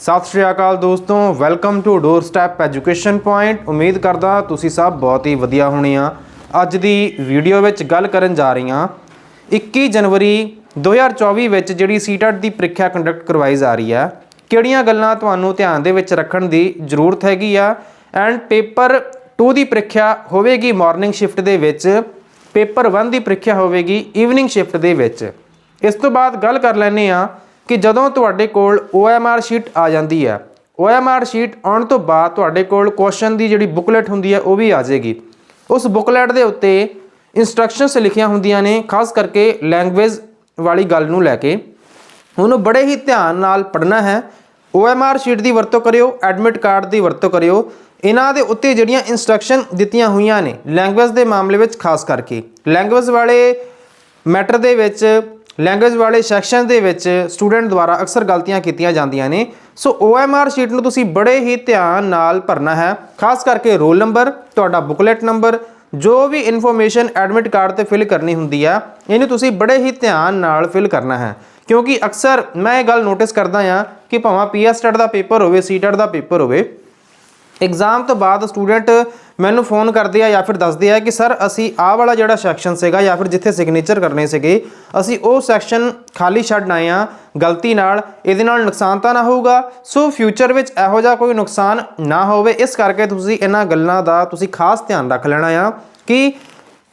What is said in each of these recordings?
ਸਤਿ ਸ਼੍ਰੀ ਅਕਾਲ ਦੋਸਤੋ welcome to doorstep education point ਉਮੀਦ ਕਰਦਾ ਤੁਸੀਂ ਸਭ ਬਹੁਤ ਹੀ ਵਧੀਆ ਹੋਣੇ ਆ ਅੱਜ ਦੀ ਵੀਡੀਓ ਵਿੱਚ ਗੱਲ ਕਰਨ ਜਾ ਰਹੀ ਹਾਂ। 21 ਜਨਵਰੀ 2024 ਵਿੱਚ ਜਿਹੜੀ ਸੀਟੈਟ ਦੀ ਪ੍ਰੀਖਿਆ ਕੰਡਕਟ ਕਰਵਾਈ ਜਾ ਰਹੀ ਹੈ, ਕਿਹੜੀਆਂ ਗੱਲਾਂ ਤੁਹਾਨੂੰ ਧਿਆਨ ਦੇ ਵਿੱਚ ਰੱਖਣ ਦੀ ਜ਼ਰੂਰਤ ਹੈਗੀ ਆ? ਐਂਡ ਪੇਪਰ 2 ਦੀ ਪ੍ਰੀਖਿਆ ਹੋਵੇਗੀ ਮਾਰਨਿੰਗ ਸ਼ਿਫਟ ਦੇ ਵਿੱਚ ਪੇਪਰ 1 ਦੀ ਪ੍ਰੀਖਿਆ ਹੋਵੇਗੀ ਈਵਨਿੰਗ ਸ਼ਿਫਟ ਦੇ ਵਿੱਚ। ਇਸ ਤੋਂ ਬਾਅਦ ਗੱਲ ਕਰ ਲੈਂਦੇ ਆ ਕਿ ਜਦੋਂ ਤੁਹਾਡੇ ਕੋਲ OMR ਸ਼ੀਟ ਆ ਜਾਂਦੀ ਹੈ OMR ਸ਼ੀਟ ਆਉਣ ਤੋਂ ਬਾਅਦ ਤੁਹਾਡੇ ਕੋਲ ਕੁਐਸਚਨ ਦੀ ਜਿਹੜੀ ਬੁਕਲੇਟ ਹੁੰਦੀ ਹੈ, ਉਹ ਵੀ ਆ ਜਾਏਗੀ। ਉਸ ਬੁਕਲੇਟ ਦੇ ਉੱਤੇ ਇਨਸਟਰਕਸ਼ਨਸ ਲਿਖੀਆਂ ਹੁੰਦੀਆਂ ਨੇ, ਖਾਸ ਕਰਕੇ ਲੈਂਗੁਏਜ ਵਾਲੀ ਗੱਲ ਨੂੰ ਲੈ ਕੇ। ਉਹਨੂੰ ਬੜੇ ਹੀ ਧਿਆਨ ਨਾਲ ਪੜ੍ਹਨਾ ਹੈ। OMR ਸ਼ੀਟ ਦੀ ਵਰਤੋਂ ਕਰਿਓ ਐਡਮਿਟ ਕਾਰਡ ਦੀ ਵਰਤੋਂ ਕਰਿਓ। ਇਹਨਾਂ ਦੇ ਉੱਤੇ ਜਿਹੜੀਆਂ ਇਨਸਟਰਕਸ਼ਨ ਦਿੱਤੀਆਂ ਹੋਈਆਂ ਨੇ ਲੈਂਗੁਏਜ ਦੇ ਮਾਮਲੇ ਵਿੱਚ ਖਾਸ ਕਰਕੇ। ਲੈਂਗੁਏਜ ਵਾਲੇ ਮੈਟਰ ਦੇ ਵਿੱਚ ਲੈਂਗੁਏਜ ਵਾਲੇ ਸੈਕਸ਼ਨ ਦੇ ਵਿੱਚ ਸਟੂਡੈਂਟ ਦੁਆਰਾ ਅਕਸਰ ਗਲਤੀਆਂ ਕੀਤੀਆਂ ਜਾਂਦੀਆਂ ਨੇ। ਸੋ OMR ਸ਼ੀਟ ਨੂੰ ਤੁਸੀਂ ਬੜੇ ਹੀ ਧਿਆਨ ਨਾਲ ਭਰਨਾ ਹੈ। ਖਾਸ ਕਰਕੇ ਰੋਲ ਨੰਬਰ ਤੁਹਾਡਾ ਬੁਕਲੇਟ ਨੰਬਰ ਜੋ ਵੀ ਇਨਫੋਰਮੇਸ਼ਨ ਐਡਮਿਟ ਕਾਰਡ ਤੇ ਫਿਲ ਕਰਨੀ ਹੁੰਦੀ ਆ, ਇਹਨੂੰ ਤੁਸੀਂ ਬੜੇ ਹੀ ਧਿਆਨ ਨਾਲ ਫਿਲ ਕਰਨਾ ਹੈ। ਕਿਉਂਕਿ ਅਕਸਰ ਮੈਂ ਇਹ ਗੱਲ ਨੋਟਿਸ ਕਰਦਾ ਆ ਕਿ ਭਾਵੇਂ ਪੀਐਸਟੈਟ ਦਾ ਪੇਪਰ ਹੋਵੇ ਸੀਟੈਟ ਦਾ ਪੇਪਰ ਹੋਵੇ ਐਗਜ਼ਾਮ ਤੋਂ ਬਾਅਦ ਸਟੂਡੈਂਟ ਮੈਨੂੰ ਫੋਨ ਕਰਦੇ ਆ ਜਾਂ ਫਿਰ ਦੱਸਦੇ ਆ ਕਿ ਸਰ ਅਸੀਂ ਆਹ ਵਾਲਾ ਜਿਹੜਾ ਸੈਕਸ਼ਨ ਸੀਗਾ ਜਾਂ ਫਿਰ ਜਿੱਥੇ ਸਿਗਨੇਚਰ ਕਰਨੇ ਸੀਗੇ, ਅਸੀਂ ਉਹ ਸੈਕਸ਼ਨ ਖਾਲੀ ਛੱਡ ਆਏ ਆ ਗਲਤੀ ਨਾਲ। ਇਹਦੇ ਨਾਲ ਨੁਕਸਾਨ ਤਾਂ ਨਾ ਹੋਊਗਾ। ਸੋ ਫਿਊਚਰ ਵਿੱਚ ਇਹੋ ਜਿਹਾ ਕੋਈ ਨੁਕਸਾਨ ਨਾ ਹੋਵੇ। ਇਸ ਕਰਕੇ ਤੁਸੀਂ ਇਹਨਾਂ ਗੱਲਾਂ ਦਾ ਤੁਸੀਂ ਖਾਸ ਧਿਆਨ ਰੱਖ ਲੈਣਾ ਆ ਕਿ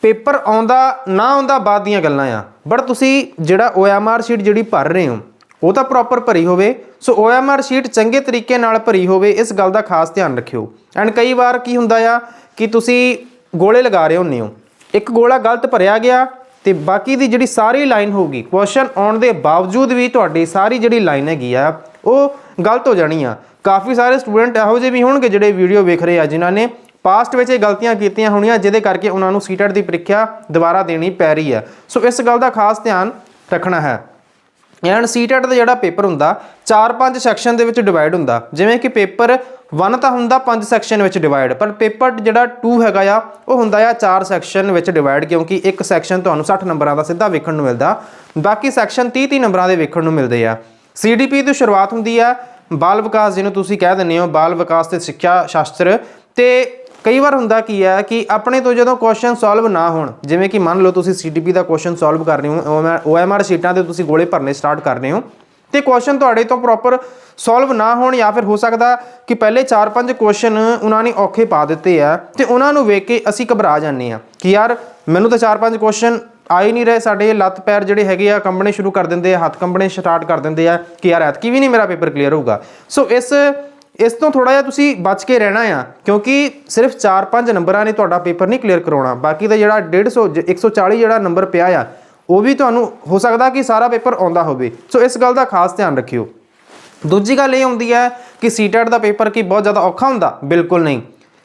ਪੇਪਰ ਆਉਂਦਾ ਨਾ ਆਉਂਦਾ ਬਾਅਦ ਦੀਆਂ ਗੱਲਾਂ ਆ। ਬਟ ਤੁਸੀਂ ਜਿਹੜਾ OMR ਸ਼ੀਟ ਜਿਹੜੀ ਭਰ ਰਹੇ ਹੋ ਉਹ ਤਾਂ ਪ੍ਰੋਪਰ ਭਰੀ ਹੋਵੇ, ਸੋ OMR ਸ਼ੀਟ ਚੰਗੇ ਤਰੀਕੇ ਨਾਲ ਭਰੀ ਹੋਵੇ, ਇਸ ਗੱਲ ਦਾ ਖਾਸ ਧਿਆਨ ਰੱਖਿਓ। ਐਂਡ ਕਈ ਵਾਰ ਕੀ ਹੁੰਦਾ ਆ ਕਿ ਤੁਸੀਂ ਗੋਲੇ ਲਗਾ ਰਹੇ ਹੁੰਦੇ ਹੋ। ਇੱਕ ਗੋਲਾ ਗਲਤ ਭਰਿਆ ਗਿਆ ਤੇ ਬਾਕੀ ਦੀ ਜਿਹੜੀ ਸਾਰੀ ਲਾਈਨ ਹੋਊਗੀ ਕੁਐਸਚਨ ਆਉਣ ਦੇ ਬਾਵਜੂਦ ਵੀ ਤੁਹਾਡੀ ਸਾਰੀ ਜਿਹੜੀ ਲਾਈਨ ਹੈਗੀ ਆ, ਉਹ ਗਲਤ ਹੋ ਜਾਣੀ ਆ। ਕਾਫੀ ਸਾਰੇ ਸਟੂਡੈਂਟ ਇਹੋ ਜਿਹੇ ਵੀ ਹੋਣਗੇ ਜਿਹੜੇ ਵੀਡੀਓ ਵੇਖ ਰਹੇ ਆ, ਜਿਨ੍ਹਾਂ ਨੇ ਪਾਸਟ ਵਿੱਚ ਇਹ ਗਲਤੀਆਂ ਕੀਤੀਆਂ ਹੋਣੀਆਂ, ਜਿਹਦੇ ਕਰਕੇ ਉਹਨਾਂ ਨੂੰ ਸੀਟੈਟ ਦੀ ਪ੍ਰੀਖਿਆ ਦੁਬਾਰਾ ਦੇਣੀ ਪੈ ਰਹੀ ਹੈ ਸੋ ਇਸ ਗੱਲ ਦਾ ਖਾਸ ਧਿਆਨ ਰੱਖਣਾ ਹੈ। ਐਂਡ ਸੀਟੈਟ ਦਾ ਜਿਹੜਾ ਪੇਪਰ ਹੁੰਦਾ 4-5 ਸੈਕਸ਼ਨ ਦੇ ਵਿੱਚ ਡਿਵਾਈਡ ਹੁੰਦਾ। ਜਿਵੇਂ ਕਿ ਪੇਪਰ 1 ਤਾਂ ਹੁੰਦਾ, ਪੰਜ ਸੈਕਸ਼ਨ ਵਿੱਚ ਡਿਵਾਈਡ ਪਰ ਪੇਪਰ ਜਿਹੜਾ 2 ਹੈਗਾ ਆ, ਉਹ ਹੁੰਦਾ ਆ ਚਾਰ ਸੈਕਸ਼ਨ ਵਿੱਚ ਡਿਵਾਈਡ ਕਿਉਂਕਿ ਇੱਕ ਸੈਕਸ਼ਨ ਤੁਹਾਨੂੰ 60 ਨੰਬਰਾਂ ਦਾ ਸਿੱਧਾ ਵੇਖਣ ਨੂੰ ਮਿਲਦਾ। ਬਾਕੀ ਸੈਕਸ਼ਨ 30-30 ਨੰਬਰਾਂ ਦੇ ਵੇਖਣ ਨੂੰ ਮਿਲਦੇ ਆ। ਸੀਡੀਪੀ ਤੋਂ ਸ਼ੁਰੂਆਤ ਹੁੰਦੀ ਆ, ਬਾਲ ਵਿਕਾਸ ਜਿਹਨੂੰ ਤੁਸੀਂ ਕਹਿ ਦਿੰਦੇ ਹੋ, ਬਾਲ ਵਿਕਾਸ ਤੇ ਸਿੱਖਿਆ ਸ਼ਾਸਤਰ। ਤੇ ਕਈ ਵਾਰ ਹੁੰਦਾ ਕੀ ਹੈ ਕਿ ਆਪਣੇ ਤੋਂ ਜਦੋਂ ਕੁਐਸਚਨ ਸੋਲਵ ਨਾ ਹੋਣ, ਜਿਵੇਂ ਕਿ ਮੰਨ ਲਓ ਤੁਸੀਂ ਸੀਟੀਪੀ ਦਾ ਕੁਐਸਚਨ ਸੋਲਵ ਕਰ ਰਹੇ ਹੋ OMR ਸ਼ੀਟਾਂ ਤੇ ਤੁਸੀਂ ਗੋਲੇ ਭਰਨੇ ਸਟਾਰਟ ਕਰ ਰਹੇ ਹੋ, ਤੇ ਕੁਐਸਚਨ ਤੁਹਾਡੇ ਤੋਂ ਪ੍ਰੋਪਰ ਸੋਲਵ ਨਾ ਹੋਣ ਜਾਂ ਫਿਰ ਹੋ ਸਕਦਾ ਕਿ ਪਹਿਲੇ 4-5 ਕੁਐਸਚਨ ਉਹਨਾਂ ਨੇ ਔਖੇ ਪਾ ਦਿੱਤੇ ਆ, ਤੇ ਉਹਨਾਂ ਨੂੰ ਵੇਖ ਕੇ ਅਸੀਂ ਘਬਰਾ ਜਾਂਦੇ ਆ ਕਿ ਯਾਰ ਮੈਨੂੰ ਤਾਂ 4-5 ਕੁਐਸਚਨ ਆ ਹੀ ਨਹੀਂ ਰਹੇ, ਸਾਡੇ ਲੱਤ ਪੈਰ ਜਿਹੜੇ ਹੈਗੇ ਆ ਕੰਬਣੇ ਸ਼ੁਰੂ ਕਰ ਦਿੰਦੇ ਆ, ਹੱਥ ਕੰਬਣੇ ਸਟਾਰਟ ਕਰ ਦਿੰਦੇ ਆ ਕਿ ਯਾਰ ਐਤਕੀ ਵੀ ਨਹੀਂ ਮੇਰਾ ਪੇਪਰ ਕਲੀਅਰ ਹੋਊਗਾ। ਸੋ ਇਸ ਇਸ ਤੋਂ ਥੋੜਾ ਜਿਹਾ ਤੁਸੀਂ ਬਚ ਕੇ ਰਹਿਣਾ ਆ, ਕਿਉਂਕਿ ਸਿਰਫ 4-5 ਨੰਬਰਾਂ ਨੇ ਤੁਹਾਡਾ ਪੇਪਰ ਨਹੀਂ ਕਲੀਅਰ ਕਰਾਉਣਾ। ਬਾਕੀ ਦਾ ਜਿਹੜਾ 150 ਜ- 140 ਜਿਹੜਾ ਨੰਬਰ ਪਿਆ ਆ, ਉਹ ਵੀ ਤੁਹਾਨੂੰ ਹੋ ਸਕਦਾ ਕਿ ਸਾਰਾ ਪੇਪਰ ਆਉਂਦਾ ਹੋਵੇ। ਸੋ ਇਸ ਗੱਲ ਦਾ ਖਾਸ ਧਿਆਨ ਰੱਖਿਓ। ਦੂਜੀ ਗੱਲ ਇਹ ਹੁੰਦੀ ਹੈ ਕਿ ਸੀਟੈਟ ਦਾ ਪੇਪਰ ਕੀ ਬਹੁਤ ਜ਼ਿਆਦਾ ਔਖਾ ਹੁੰਦਾ? ਬਿਲਕੁਲ ਨਹੀਂ।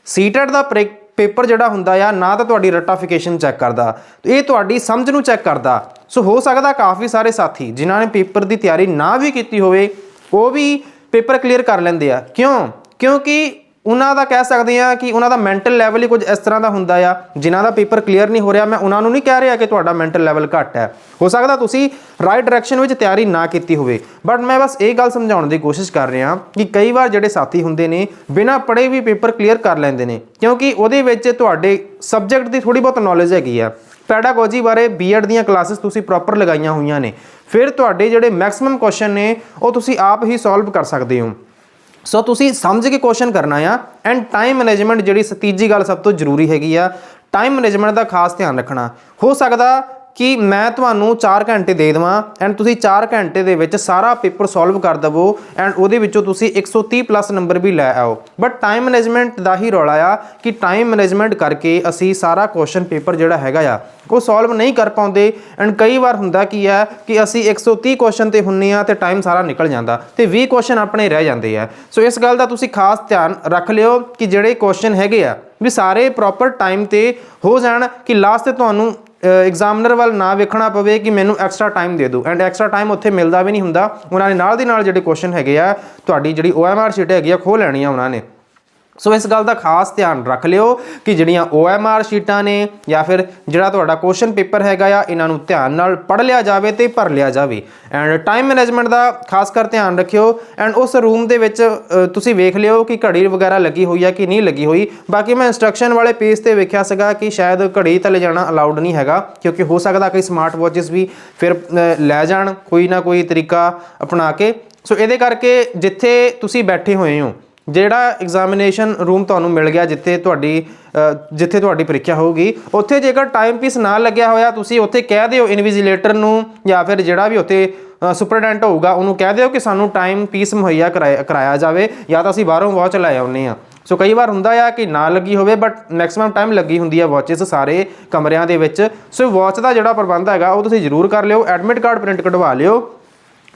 ਸੀਟੈਟ ਦਾ ਪ੍ਰੇ- ਪੇਪਰ ਜਿਹੜਾ ਹੁੰਦਾ ਆ, ਨਾ ਤਾਂ ਤੁਹਾਡੀ ਰਟਾਫਿਕੇਸ਼ਨ ਚੈੱਕ ਕਰਦਾ। ਇਹ ਤੁਹਾਡੀ ਸਮਝ ਨੂੰ ਚੈੱਕ ਕਰਦਾ। ਸੋ ਹੋ ਸਕਦਾ ਕਾਫੀ ਸਾਰੇ ਸਾਥੀ ਜਿਨ੍ਹਾਂ ਨੇ ਪੇਪਰ ਦੀ ਤਿਆਰੀ ਨਾ ਵੀ ਕੀਤੀ ਹੋਵੇ, ਉਹ ਵੀ ਪੇਪਰ ਕਲੀਅਰ ਕਰ ਲੈਂਦੇ ਆ। ਕਿਉਂ? ਕਿਉਂਕਿ ਉਹਨਾਂ ਦਾ ਕਹਿ ਸਕਦੇ ਆ ਕਿ ਉਹਨਾਂ ਦਾ ਮੈਂਟਲ ਲੈਵਲ ਹੀ ਕੁਝ ਇਸ ਤਰ੍ਹਾਂ ਦਾ ਹੁੰਦਾ ਆ, ਜਿਨ੍ਹਾਂ ਦਾ ਪੇਪਰ ਕਲੀਅਰ ਨਹੀਂ ਹੋ ਰਿਹਾ। ਮੈਂ ਉਹਨਾਂ ਨੂੰ ਨਹੀਂ ਕਹਿ ਰਿਹਾ ਕਿ ਤੁਹਾਡਾ ਮੈਂਟਲ ਲੈਵਲ ਘੱਟ ਹੈ। ਹੋ ਸਕਦਾ ਤੁਸੀਂ ਰਾਈਟ ਡਾਇਰੈਕਸ਼ਨ ਵਿੱਚ ਤਿਆਰੀ ਨਾ ਕੀਤੀ ਹੋਵੇ। ਬਟ ਮੈਂ ਬਸ ਇਹ ਗੱਲ ਸਮਝਾਉਣ ਦੀ ਕੋਸ਼ਿਸ਼ ਕਰ ਰਿਹਾ ਕਿ ਕਈ ਵਾਰ ਜਿਹੜੇ ਸਾਥੀ ਹੁੰਦੇ ਨੇ, ਬਿਨਾਂ ਪੜ੍ਹੇ ਵੀ ਪੇਪਰ ਕਲੀਅਰ ਕਰ ਲੈਂਦੇ ਨੇ। ਕਿਉਂਕਿ ਉਹਦੇ ਵਿੱਚ ਤੁਹਾਡੇ ਸਬਜੈਕਟ ਦੀ ਥੋੜੀ ਬਹੁਤ ਨੌਲੇਜ ਹੈਗੀ ਆ। ਪੈਡਾਗੋਜੀ ਬਾਰੇ ਬੀਐਡ ਦੀਆਂ ਕਲਾਸਿਸ ਤੁਸੀਂ ਪ੍ਰੋਪਰ ਲਗਾਈਆਂ ਹੋਈਆਂ ਨੇ। ਫਿਰ ਤੁਹਾਡੇ ਜਿਹੜੇ ਮੈਕਸਿਮਮ ਕੁਐਸਚਨ ਨੇ, ਉਹ ਤੁਸੀਂ ਆਪ ਹੀ ਸੋਲਵ ਕਰ ਸਕਦੇ ਹੋ। ਸੋ ਤੁਸੀਂ ਸਮਝ ਕੇ ਕੁਐਸਚਨ ਕਰਨਾ ਆ ਐਂਡ ਟਾਈਮ ਮੈਨੇਜਮੈਂਟ ਜਿਹੜੀ ਤੀਜੀ ਗੱਲ ਸਭ ਤੋਂ ਜ਼ਰੂਰੀ ਹੈਗੀ ਆ ਟਾਈਮ ਮੈਨੇਜਮੈਂਟ ਦਾ ਖਾਸ ਧਿਆਨ ਰੱਖਣਾ। ਹੋ ਸਕਦਾ ਕਿ ਮੈਂ ਤੁਹਾਨੂੰ 4 ਘੰਟੇ ਦੇ ਦੇਵਾਂ ਐਂਡ ਤੁਸੀਂ 4 ਘੰਟੇ ਦੇ ਵਿੱਚ ਸਾਰਾ ਪੇਪਰ ਸੋਲਵ ਕਰ ਦਵੋ ਐਂਡ ਉਹਦੇ ਵਿੱਚੋਂ ਤੁਸੀਂ 130 ਪਲੱਸ ਨੰਬਰ ਵੀ ਲੈ ਆਓ। ਬਟ ਟਾਈਮ ਮੈਨੇਜਮੈਂਟ ਦਾ ਹੀ ਰੌਲਾ ਆ ਕਿ ਟਾਈਮ ਮੈਨੇਜਮੈਂਟ ਕਰਕੇ ਅਸੀਂ ਸਾਰਾ ਕੁਐਸਚਨ ਪੇਪਰ ਜਿਹੜਾ ਹੈਗਾ ਆ, ਉਹ ਸੋਲਵ ਨਹੀਂ ਕਰ ਪਾਉਂਦੇ ਐਂਡ ਕਈ ਵਾਰ ਹੁੰਦਾ ਕੀ ਹੈ ਕਿ ਅਸੀਂ 130 ਕੁਐਸਚਨ ਤੇ ਹੁੰਨੇ ਆ ਤੇ ਟਾਈਮ ਸਾਰਾ ਨਿਕਲ ਜਾਂਦਾ ਤੇ 20 ਕੁਐਸਚਨ ਆਪਣੇ ਰਹਿ ਜਾਂਦੇ ਆ। ਸੋ ਇਸ ਗੱਲ ਦਾ ਤੁਸੀਂ ਖਾਸ ਧਿਆਨ ਰੱਖ ਲਿਓ ਕਿ ਜਿਹੜੇ ਕੁਐਸਚਨ ਹੈਗੇ ਆ, ਵੀ ਸਾਰੇ ਪ੍ਰੋਪਰ ਟਾਈਮ ਤੇ ਹੋ ਜਾਣ ਕਿ ਲਾਸਟ ਤੇ ਤੁਹਾਨੂੰ ਐਗਜ਼ਾਮਨਰ ਵੱਲ ਨਾ ਵੇਖਣਾ ਪਵੇ ਕਿ ਮੈਨੂੰ ਐਕਸਟਰਾ ਟਾਈਮ ਦੇ ਦਿਓ। ਐਂਡ ਐਕਸਟਰਾ ਟਾਈਮ ਉੱਥੇ ਮਿਲਦਾ ਵੀ ਨਹੀਂ ਹੁੰਦਾ। ਉਹਨਾਂ ਨੇ ਨਾਲ ਦੀ ਨਾਲ ਜਿਹੜੇ ਕੁਐਸਚਨ ਹੈਗੇ ਆ, ਤੁਹਾਡੀ ਜਿਹੜੀ OMR ਸ਼ੀਟ ਹੈਗੀ ਆ, ਖੋਹ ਲੈਣੀ ਆ ਉਹਨਾਂ ਨੇ। ਸੋ ਇਸ ਗੱਲ ਦਾ ਖਾਸ ਧਿਆਨ ਰੱਖ ਲਿਓ ਕਿ ਜਿਹੜੀਆਂ OMR ਸ਼ੀਟਾਂ ਨੇ ਜਾਂ ਫਿਰ ਜਿਹੜਾ ਤੁਹਾਡਾ ਕੁਐਸਚਨ ਪੇਪਰ ਹੈਗਾ ਆ, ਇਹਨਾਂ ਨੂੰ ਧਿਆਨ ਨਾਲ ਪੜ੍ਹ ਲਿਆ ਜਾਵੇ ਤੇ ਭਰ ਲਿਆ ਜਾਵੇ। ਐਂਡ ਟਾਈਮ ਮੈਨੇਜਮੈਂਟ ਦਾ ਖਾਸ ਕਰ ਧਿਆਨ ਰੱਖਿਓ। ਐਂਡ ਉਸ ਰੂਮ ਦੇ ਵਿੱਚ ਤੁਸੀਂ ਵੇਖ ਲਿਓ ਕਿ ਘੜੀ ਵਗੈਰਾ ਲੱਗੀ ਹੋਈ ਆ ਕਿ ਨਹੀਂ ਲੱਗੀ ਹੋਈ। ਬਾਕੀ ਮੈਂ ਇਨਸਟਰਕਸ਼ਨ ਵਾਲੇ ਪੇਜ ਤੇ ਵੇਖਿਆ ਸੀਗਾ ਕਿ ਸ਼ਾਇਦ ਘੜੀ ਤੇ ਲਿਜਾਣਾ ਅਲਾਉਡ ਨਹੀਂ ਹੈਗਾ, ਕਿਉਂਕਿ ਹੋ ਸਕਦਾ ਕਿ ਸਮਾਰਟ ਵਾਚਸ ਵੀ ਫਿਰ ਲੈ ਜਾਣ, ਕੋਈ ਨਾ ਕੋਈ ਤਰੀਕਾ ਅਪਣਾ ਕੇ। ਸੋ ਇਹਦੇ ਕਰਕੇ ਜਿੱਥੇ ਤੁਸੀਂ ਬੈਠੇ ਹੋਏ ਹੋ ਜਿਹੜਾ ਐਗਜ਼ਾਮੀਨੇਸ਼ਨ ਰੂਮ ਤੁਹਾਨੂੰ ਮਿਲ ਗਿਆ ਜਿੱਥੇ ਤੁਹਾਡੀ ਜਿੱਥੇ ਤੁਹਾਡੀ ਪ੍ਰੀਖਿਆ ਹੋਊਗੀ, ਉੱਥੇ ਜੇਕਰ ਟਾਈਮ ਪੀਸ ਨਾ ਲੱਗਿਆ ਹੋਇਆ, ਤੁਸੀਂ ਉੱਥੇ ਕਹਿ ਦਿਓ ਇਨਵੀਜੀਲੇਟਰ ਨੂੰ ਜਾਂ ਫਿਰ ਜਿਹੜਾ ਵੀ ਉੱਥੇ ਸੁਪਰਡੈਂਟ ਹੋਊਗਾ, ਉਹਨੂੰ ਕਹਿ ਦਿਓ ਕਿ ਸਾਨੂੰ ਟਾਈਮ ਪੀਸ ਮੁਹੱਈਆ ਕਰਾਇਆ ਕਰਾਇਆ ਜਾਵੇ ਜਾਂ ਤਾਂ ਅਸੀਂ ਬਾਹਰੋਂ ਵਾਚ ਲੈ ਆਉਂਦੇ ਆ ਸੋ ਕਈ ਵਾਰ ਹੁੰਦਾ ਆ ਕਿ ਨਾ ਲੱਗੀ ਹੋਵੇ ਬਟ ਮੈਕਸਿਮਮ ਟਾਈਮ ਲੱਗੀ ਹੁੰਦੀ ਆ ਵਾਚਸ ਸਾਰੇ ਕਮਰਿਆਂ ਦੇ ਵਿੱਚ। ਸੋ ਵਾਚ ਦਾ ਜਿਹੜਾ ਪ੍ਰਬੰਧ ਹੈਗਾ, ਉਹ ਤੁਸੀਂ ਜ਼ਰੂਰ ਕਰ ਲਿਓ ਐਡਮਿਟ ਕਾਰਡ ਪ੍ਰਿੰਟ ਕਢਵਾ ਲਿਓ।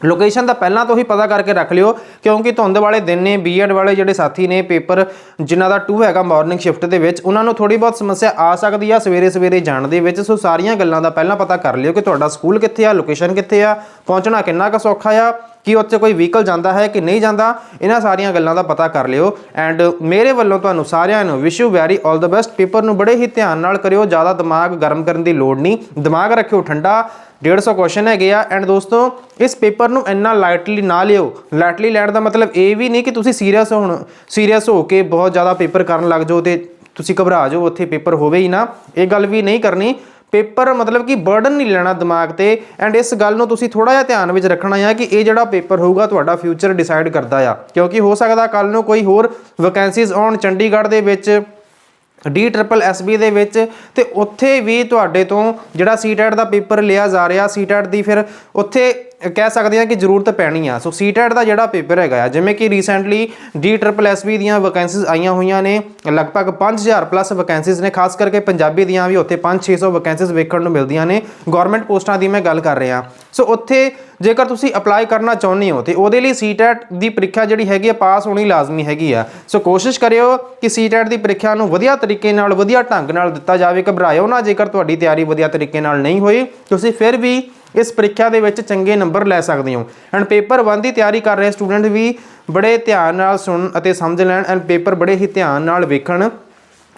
ਲੋਕੇਸ਼ਨ ਦਾ ਪਹਿਲਾਂ ਤੋਂ ਹੀ ਪਤਾ ਕਰਕੇ ਰੱਖ ਲਿਓ, ਕਿਉਂਕਿ ਧੁੰਦ ਵਾਲੇ ਦਿਨ ਨੇ ਬੀਐਡ ਵਾਲੇ ਜਿਹੜੇ ਸਾਥੀ ਨੇ, ਪੇਪਰ ਜਿਨ੍ਹਾਂ ਦਾ 2 ਹੈਗਾ ਮਾਰਨਿੰਗ ਸ਼ਿਫਟ ਦੇ ਵਿੱਚ, ਉਹਨਾਂ ਨੂੰ ਥੋੜੀ ਬਹੁਤ ਸਮੱਸਿਆ ਆ ਸਕਦੀ ਆ ਸਵੇਰੇ ਸਵੇਰੇ ਜਾਣ ਦੇ ਵਿੱਚ। ਸੋ ਸਾਰੀਆਂ ਗੱਲਾਂ ਦਾ ਪਹਿਲਾਂ ਪਤਾ ਕਰ ਲਿਓ ਕਿ ਤੁਹਾਡਾ ਸਕੂਲ ਕਿੱਥੇ ਆ ਲੋਕੇਸ਼ਨ ਕਿੱਥੇ ਆ, ਪਹੁੰਚਣਾ ਕਿੰਨਾ ਕੁ ਸੌਖਾ ਆ। ਕਿ ਉੱਥੇ ਕੋਈ ਵਹੀਕਲ ਜਾਂਦਾ ਹੈ ਕਿ ਨਹੀਂ ਜਾਂਦਾ, ਇਹਨਾਂ ਸਾਰੀਆਂ ਗੱਲਾਂ ਦਾ ਪਤਾ ਕਰ ਲਿਓ। ਐਂਡ ਮੇਰੇ ਵੱਲੋਂ ਤੁਹਾਨੂੰ ਸਾਰਿਆਂ ਨੂੰ wish you very 올 the best paper ਨੂੰ ਬੜੇ ਹੀ ਧਿਆਨ ਨਾਲ ਕਰਿਓ, ਜ਼ਿਆਦਾ ਦਿਮਾਗ ਗਰਮ ਕਰਨ ਦੀ ਲੋੜ ਨਹੀਂ। ਦਿਮਾਗ ਰੱਖਿਓ ਠੰਡਾ 150 ਕੁਐਸਚਨ ਹੈਗੇ ਆ। ਐਂਡ ਦੋਸਤੋ, ਇਸ ਪੇਪਰ ਨੂੰ ਇੰਨਾ ਲਾਈਟਲੀ ਨਾ ਲਿਓ। ਲਾਈਟਲੀ ਲੈਣ ਦਾ ਮਤਲਬ ਇਹ ਵੀ ਨਹੀਂ ਕਿ ਤੁਸੀਂ ਸੀਰੀਅਸ ਹੋਣ ਸੀਰੀਅਸ ਹੋ ਕੇ ਬਹੁਤ ਜ਼ਿਆਦਾ ਪੇਪਰ ਕਰਨ ਲੱਗ ਜਾਓ ਤੇ ਤੁਸੀਂ ਘਬਰਾ ਜਾਓ, ਉੱਥੇ ਪੇਪਰ ਹੋਵੇ ਹੀ ਨਾ। ਇਹ ਗੱਲ ਵੀ ਨਹੀਂ ਕਰਨੀ। ਪੇਪਰ ਮਤਲਬ ਕਿ ਬਰਡਨ ਨਹੀਂ ਲੈਣਾ ਦਿਮਾਗ ਤੇ। ਐਂਡ ਇਸ ਗੱਲ ਨੂੰ ਤੁਸੀਂ ਥੋੜਾ ਜਿਹਾ ਧਿਆਨ ਵਿੱਚ ਰੱਖਣਾ ਆ ਕਿ ਇਹ ਜਿਹੜਾ ਪੇਪਰ ਹੋਊਗਾ ਤੁਹਾਡਾ ਫਿਊਚਰ ਡਿਸਾਈਡ ਕਰਦਾ ਆ। ਕਿਉਂਕਿ ਹੋ ਸਕਦਾ ਕੱਲ ਨੂੰ ਕੋਈ ਹੋਰ ਵੈਕੈਂਸੀਜ਼ ਆਉਣ ਚੰਡੀਗੜ੍ਹ ਦੇ ਵਿੱਚ ਡੀ ਟ੍ਰਿਪਲ ਐਸਬੀ ਦੇ ਵਿੱਚ, ਤੇ ਉੱਥੇ ਵੀ ਤੁਹਾਡੇ ਤੋਂ ਜਿਹੜਾ ਸੀਟੈਟ ਦਾ ਪੇਪਰ ਲਿਆ ਜਾ ਰਿਹਾ ਸੀਟੈਟ ਦੀ ਫਿਰ ਉੱਥੇ ਕਹਿ ਸਕਦੇ ਆ ਕਿ ਜ਼ਰੂਰਤ ਪੈਣੀ ਆ। ਸੋ ਸੀਟੈਟ ਦਾ ਜਿਹੜਾ ਪੇਪਰ ਹੈਗਾ ਆ, ਜਿਵੇਂ ਕਿ ਰੀਸੈਂਟਲੀ ਡੀ ਟ੍ਰਿਪਲ ਐਸਬੀ ਦੀਆਂ ਵੈਕੈਂਸੀਜ਼ ਆਈਆਂ ਹੋਈਆਂ ਨੇ, ਲਗਭਗ 5000 ਪਲੱਸ ਵੈਕੈਂਸੀਜ਼ ਨੇ, ਖਾਸ ਕਰਕੇ ਪੰਜਾਬੀ ਦੀਆਂ ਵੀ ਉੱਥੇ 5-600 ਵੈਕੈਂਸੀਜ਼ ਵੇਖਣ ਨੂੰ ਮਿਲਦੀਆਂ ਨੇ। ਗਵਰਨਮੈਂਟ ਪੋਸਟਾਂ ਦੀ ਮੈਂ ਗੱਲ ਕਰ ਰਿਹਾ। ਸੋ ਉੱਥੇ ਜੇਕਰ ਤੁਸੀਂ ਅਪਲਾਈ ਕਰਨਾ ਚਾਹੁੰਦੇ ਹੋ, ਤੇ ਉਹਦੇ ਲਈ ਸੀਟੈਟ ਦੀ ਪ੍ਰੀਖਿਆ ਜਿਹੜੀ ਹੈਗੀ ਆ, ਪਾਸ ਹੋਣੀ ਲਾਜ਼ਮੀ ਹੈਗੀ ਆ। ਸੋ ਕੋਸ਼ਿਸ਼ ਕਰਿਓ ਕਿ ਸੀਟੈਟ ਦੀ ਪ੍ਰੀਖਿਆ ਨੂੰ ਵਧੀਆ ਤਰੀਕੇ ਨਾਲ, ਵਧੀਆ ਢੰਗ ਨਾਲ ਦਿੱਤਾ ਜਾਵੇ। ਘਬਰਾਇਓ ਨਾ ਜੇਕਰ ਤੁਹਾਡੀ ਤਿਆਰੀ ਵਧੀਆ ਤਰੀਕੇ ਨਾਲ ਨਹੀਂ ਹੋਈ। ਤੁਸੀਂ ਫਿਰ ਵੀ ਇਸ ਪ੍ਰੀਖਿਆ ਦੇ ਵਿੱਚ ਚੰਗੇ ਨੰਬਰ ਲੈ ਸਕਦੇ ਹੋ। ਐਂਡ ਪੇਪਰ 1 ਦੀ ਤਿਆਰੀ ਕਰ ਰਹੇ ਸਟੂਡੈਂਟ ਵੀ ਬੜੇ ਧਿਆਨ ਨਾਲ ਸੁਣਨ ਅਤੇ ਸਮਝ ਲੈਣ ਐਂਡ ਪੇਪਰ ਬੜੇ ਹੀ ਧਿਆਨ ਨਾਲ ਵੇਖਣ।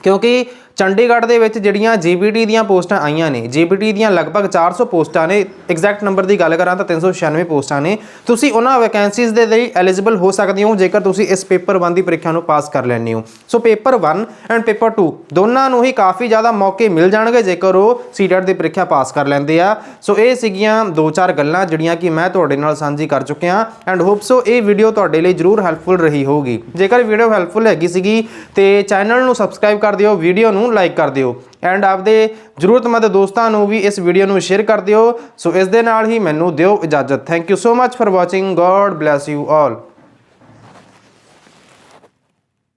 ਕਿਉਂਕਿ ਚੰਡੀਗੜ੍ਹ ਦੇ ਵਿੱਚ ਜਿਹੜੀਆਂ ਜੀਬੀਟੀ ਦੀਆਂ ਪੋਸਟਾਂ ਆਈਆਂ ਨੇ, ਜੀਬੀਟੀ ਦੀਆਂ ਲਗਭਗ 400 ਪੋਸਟਾਂ ਨੇ ਐਗਜ਼ੈਕਟ ਨੰਬਰ ਦੀ ਗੱਲ ਕਰਾਂ ਤਾਂ 396 ਪੋਸਟਾਂ ਨੇ। ਤੁਸੀਂ ਉਹਨਾਂ ਵੈਕੈਂਸੀਜ਼ ਦੇ ਲਈ ਐਲੀਜੀਬਲ ਹੋ ਸਕਦੇ ਹੋ, ਜੇਕਰ ਤੁਸੀਂ ਇਸ ਪੇਪਰ 1 ਦੀ ਪ੍ਰੀਖਿਆ ਨੂੰ ਪਾਸ ਕਰ ਲੈਂਦੇ ਹੋ। ਸੋ ਪੇਪਰ 1 ਐਂਡ ਪੇਪਰ 2 ਦੋਨਾਂ ਨੂੰ ਹੀ ਕਾਫੀ ਜ਼ਿਆਦਾ ਮੌਕੇ ਮਿਲ ਜਾਣਗੇ, ਜੇਕਰ ਉਹ ਸੀਟੈਟ ਦੀ ਪ੍ਰੀਖਿਆ ਪਾਸ ਕਰ ਲੈਂਦੇ ਆ। ਸੋ ਇਹ ਸੀਗੀਆਂ ਦੋ ਚਾਰ ਗੱਲਾਂ ਜਿਹੜੀਆਂ ਕਿ ਮੈਂ ਤੁਹਾਡੇ ਨਾਲ ਸਾਂਝੀ ਕਰ ਚੁੱਕਿਆ ਐਂਡ ਹੋਪ ਸੋ ਇਹ ਵੀਡੀਓ ਤੁਹਾਡੇ ਲਈ ਜਰੂਰ ਹੈਲਪਫੁਲ ਰਹੀ ਹੋਊਗੀ। ਜੇਕਰ ਵੀਡੀਓ ਹੈਲਪਫੁਲ ਹੈਗੀ ਸੀਗੀ ਤੇ ਚੈਨਲ ਨੂੰ ਸਬਸਕ੍ਰਾਈਬ ਕਰ ਦਿਓ ਵੀਡੀਓ ਨੂੰ ਨੂੰ ਲਾਈਕ ਕਰ ਦਿਓ। ਐਂਡ ਆਪਦੇ ਜ਼ਰੂਰਤਮੰਦ ਦੋਸਤਾਂ ਨੂੰ ਵੀ ਇਸ ਵੀਡੀਓ ਨੂੰ ਸ਼ੇਅਰ ਕਰ ਦਿਓ। ਸੋ ਇਸ ਦੇ ਨਾਲ ਹੀ ਮੈਨੂੰ ਦਿਓ ਇਜਾਜ਼ਤ। Thank you so much for watching God bless you all